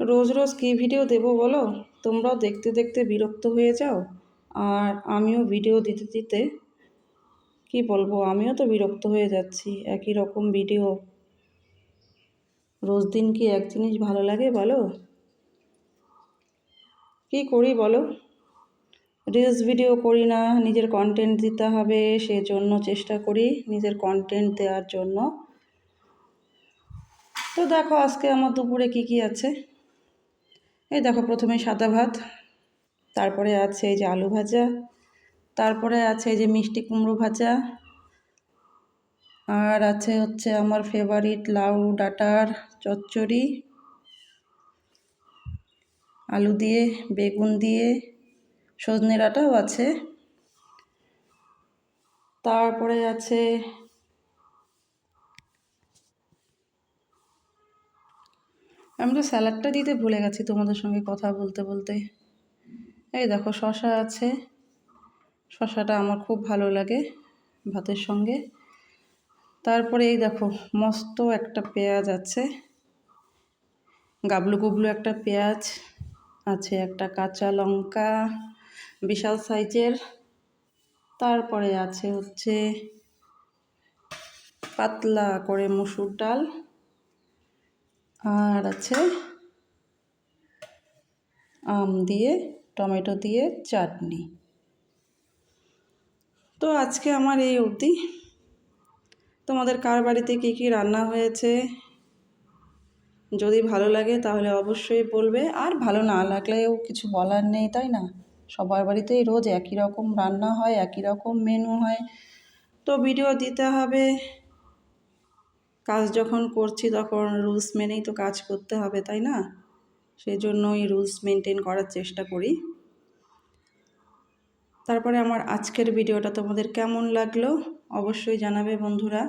রোজ রোজ কী video দেবো বলো? তোমরাও দেখতে দেখতে বিরক্ত হয়ে যাও। আর আমিও ভিডিও দিতে দিতে, কি বলব, আমিও তো বিরক্ত হয়ে যাচ্ছি, একই রকম ভিডিও রোজ দিন কি এক জিনিস ভালো লাগে বলো? কি করি বলো? রিলস ভিডিও করি না, নিজের কন্টেন্ট দিতে হবে, সেজন্য চেষ্টা করি নিজের কন্টেন্ট দেওয়ার জন্য। তো দেখো আজকে আমার দুপুরে কি কি আছে। এই দেখো প্রথমে সাদা ভাত, তারপরে আছে এই যে আলু ভাজা, তারপরে আছে এই যে মিষ্টি কুমড়ো ভাজা, আর আছে হচ্ছে আমার ফেভারিট লাউ ডাটার চচ্চড়ি, আলু দিয়ে, বেগুন দিয়ে, সজনে ডাটাও আছে। তারপরে আছে আমি তো স্যালাডটা দিতে ভুলে গেছি তোমাদের সঙ্গে কথা বলতে বলতে। এই দেখো শশা আছে। শশাটা আমার খুব ভালো লাগে ভাতের সঙ্গে। তারপরে এই দেখো মস্ত একটা পেঁয়াজ আছে। গাবলু গুবলু একটা পেঁয়াজ আছে, একটা কাঁচা লঙ্কা, বিশাল সাইজের। তারপরে আছে হচ্ছে পাতলা করে মুসুর ডাল। আর আছে আম দিয়ে, টমেটো দিয়ে চাটনি। তো আজকে আমার এই অবধি। তোমাদের কার বাড়িতে কী কী রান্না হয়েছে? যদি ভালো লাগে তাহলে অবশ্যই বলবে। আর ভালো না লাগলেও কিছু বলার নেই, তাই না? সবার বাড়িতেই রোজ একই রকম রান্না হয়, একই রকম মেনু হয়। তো ভিডিও দিতে হবে। কাজ যখন করছি তখন রুলস মেনেই তো কাজ করতে হবে, তাই না? সেই জন্যই রুলস মেনটেন করার চেষ্টা করি। তারপরে আমার আজকের ভিডিওটা তোমাদের কেমন লাগল অবশ্যই জানাবে বন্ধুরা।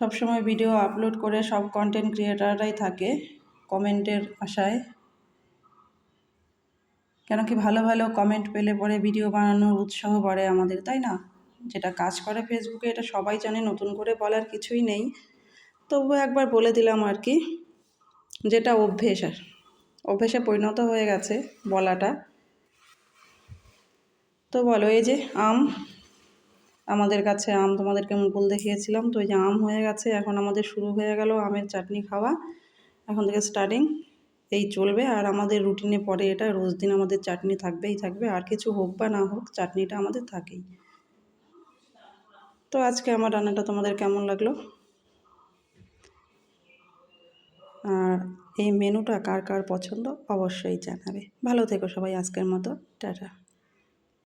সবসময় ভিডিও আপলোড করে সব কন্টেন্ট ক্রিয়েটাররাই থাকে কমেন্টের আশায়। কেন কি ভালো ভালো কমেন্ট পেলে পরে ভিডিও বানানোর উৎসাহ বাড়ে আমাদের, তাই না? যেটা কাজ করে ফেসবুকে, এটা সবাই জানে, নতুন করে বলার কিছুই নেই। তবুও একবার বলে দিলাম আর কি, যেটা অভ্যেস আর, অভ্যেসে পরিণত হয়ে গেছে বলাটা। তো বলো, এই যে আম, আমাদের কাছে আম তোমাদেরকে মুকুল দেখিয়েছিলাম, তো এই যে আম হয়ে গেছে, এখন আমাদের শুরু হয়ে গেল আমের চাটনি খাওয়া। এখন থেকে স্টার্টিং এই চলবে আর আমাদের রুটিনে পরে এটা, রোজ দিন আমাদের চাটনি থাকবেই থাকবে, আর কিছু হোক বা না হোক, চাটনিটা আমাদের থাকেই। তো আজকে আমার রান্নাটা তোমাদের কেমন লাগল? আর এই মেনুটা কার কার পছন্দ অবশ্যই জানাবে। ভালো থেকো সবাই, আজকের মতো, টাটা।